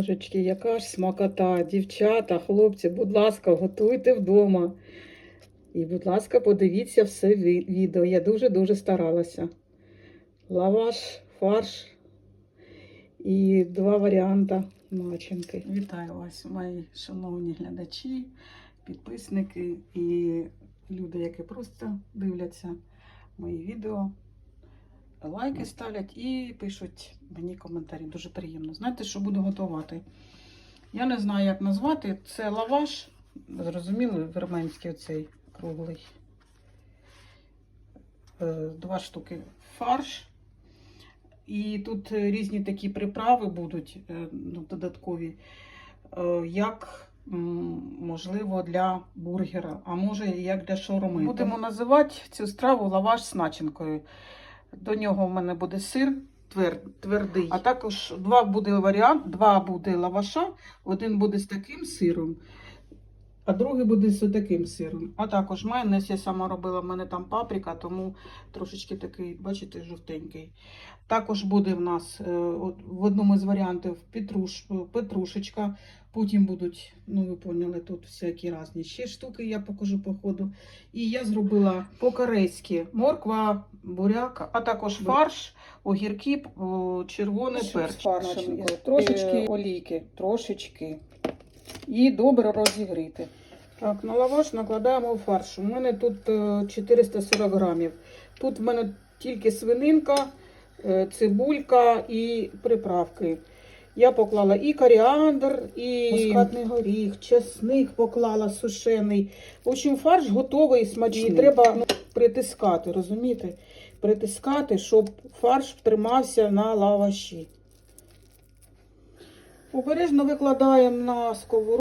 Божечки, яка ж смакота, дівчата, хлопці, будь ласка, готуйте вдома. І, будь ласка, подивіться все відео. Я дуже-дуже старалася. Лаваш, фарш і два варіанти начинки. Вітаю вас, мої шановні глядачі, підписники і люди, які просто дивляться мої відео. Лайки ставлять і пишуть мені коментарі. Дуже приємно. Знаєте, що буду готувати? Я не знаю, як назвати. Це лаваш. Зрозуміли, вірменський оцей круглий. Е, Два штуки фарш. І тут різні такі приправи будуть е, ну, додаткові, е, як можливо для бургера, а може як для шаурми. Будемо називати цю страву лаваш з начинкою. До нього в мене буде сир твер- твердий. А також два буде варіант, два буде лаваша, один буде з таким сиром, а другий буде з таким сиром. А також майонез я сама робила, в мене там паприка, тому трошечки такий, бачите, жовтенький. Також буде в нас е, от в одному з варіантів петруш, петрушечка. Потім будуть, ну ви поняли, тут всякі різні ще штуки, я покажу по ходу. І я зробила по-корейськи морква, буряк, а також фарш, огірки, червоний перець. Трошечки е, олійки, трошечки. І добре розігріти. Так, на лаваш накладаємо фарш. У мене тут е, 440 грамів. Тут в мене тільки свининка, е, цибулька і приправки. Я поклала і коріандр, і мускатний горіх, чесник поклала сушений. В общем, фарш готовий, смачний. І треба ну, притискати, розумієте? Притискати, щоб фарш тримався на лаваші. Обережно викладаємо на сковороду.